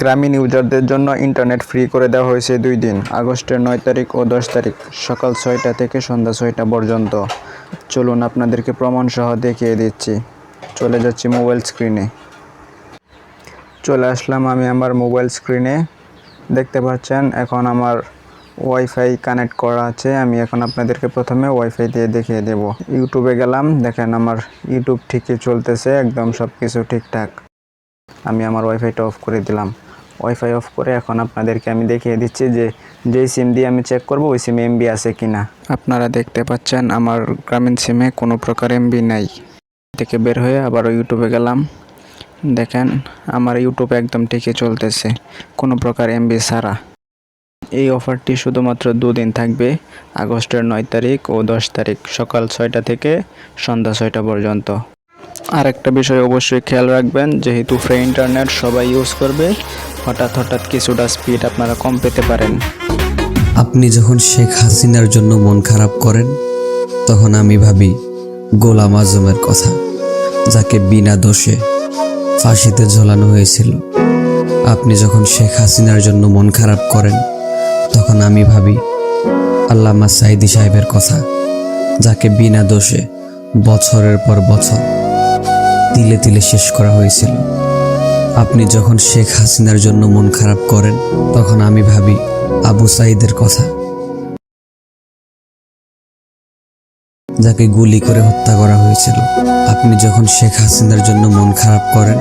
গ্রামীণ ইউজারদের জন্য internet free করে দেওয়া হয়েছে দুই দিন, আগস্টের নয় তারিখ ও দশ তারিখ, সকাল ছয়টা থেকে সন্ধ্যা ছয়টা পর্যন্ত। চলুন আপনাদেরকে প্রমাণ সহ দেখিয়ে দিচ্ছি। চলে যাচ্ছি মোবাইল স্ক্রিনে। চলে আসলাম আমি আমার মোবাইল স্ক্রিনে। দেখতে পাচ্ছেন, এখন আমার ওয়াইফাই কানেক্ট করা আছে। আমি এখন আপনাদেরকে প্রথমে ওয়াইফাই দিয়ে দেখিয়ে দেব। ইউটিউবে গেলাম, দেখেন আমার ইউটিউব ঠিকই চলতেছে, একদম সব কিছু ঠিকঠাক। আমি আমার ওয়াইফাইটা অফ করে দিলাম। ওয়াইফাই অফ করে এখন আপনাদেরকে আমি দেখিয়ে দিচ্ছি যে যেই সিম দিয়ে আমি চেক করব, ওই সিমে এমবি আছে কি না আপনারা দেখতে পাচ্ছেন আমার গ্রামীণ সিমে কোনো প্রকার এমবি নাই। থেকে বের হয়ে আবার ইউটিউবে গেলাম। দেখেন, আমার ইউটিউব একদম ঠিকই চলতেছে। কোনো প্রকার এমবি ছাড়া। এই অফারটি শুধুমাত্র দুদিন থাকবে, আগস্টের নয় তারিখ ও দশ তারিখ সকাল ছয়টা থেকে সন্ধ্যা ছয়টা পর্যন্ত। আর একটা বিষয় অবশ্যই খেয়াল রাখবেন, যেহেতু ফ্রি ইন্টারনেট সবাই ইউজ করবে, হঠাৎ হঠাৎ কিছুটা স্পিড আপনারা কম পেতে পারেন। আপনি যখন শেখ হাসিনার জন্য মন খারাপ করেন, তখন আমি ভাবি, গোলাম আজমের কথা, যাকে বিনা দোষে ফাঁসিতে ঝোলানো হয়েছিল। আপনি যখন শেখ হাসিনার জন্য মন খারাপ করেন, তখন আমি ভাবি, আল্লামা সাইদি সাহেবের কথা, যাকে বিনা দোষে বছরের পর বছর তিলে তিলে শেষ করা হয়েছিল। আপনি যখন শেখ হাসিনার জন্য মন খারাপ করেন, তখন আমি ভাবি, আবু সাইদের কথা। যাকে গুলি করে হত্যা করা হয়েছিল। আপনি যখন শেখ হাসিনার জন্য মন খারাপ করেন,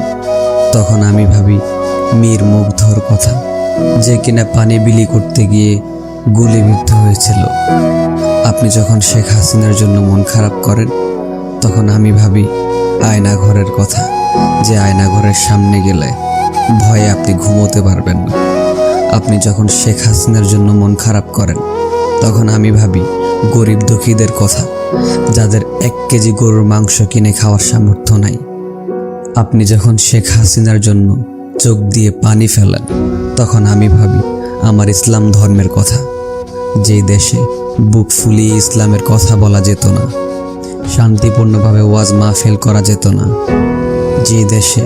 তখন আমি ভাবি, মীর মুগ্ধর কথা। যে কিনা পানি বিলি করতে গিয়ে গুলিবিদ্ধ হয়েছিল। আপনি যখন শেখ হাসিনার জন্য মন খারাপ করেন, তখন আমি ভাবি আয়না ঘরের কথা। যে আয়না ঘরের সামনে গেলে ভয়ে আপনি ঘুমোতে পারবেন না। আপনি যখন শেখ হাসিনার জন্য মন খারাপ করেন, তখন আমি ভাবি, গরিব দুঃখীদের কথা, যাদের এক কেজি গরুর মাংস কিনে খাওয়ার সামর্থ্য নাই। আপনি যখন শেখ হাসিনার জন্য চোখ দিয়ে পানি ফেলেন, তখন আমি ভাবি, আমার ইসলাম ধর্মের কথা। যে দেশে বুক ফুলিয়ে ইসলামের কথা বলা যেত না। শান্তিপূর্ণভাবে ওয়াজ মাহফিল করা যেত না। যে দেশে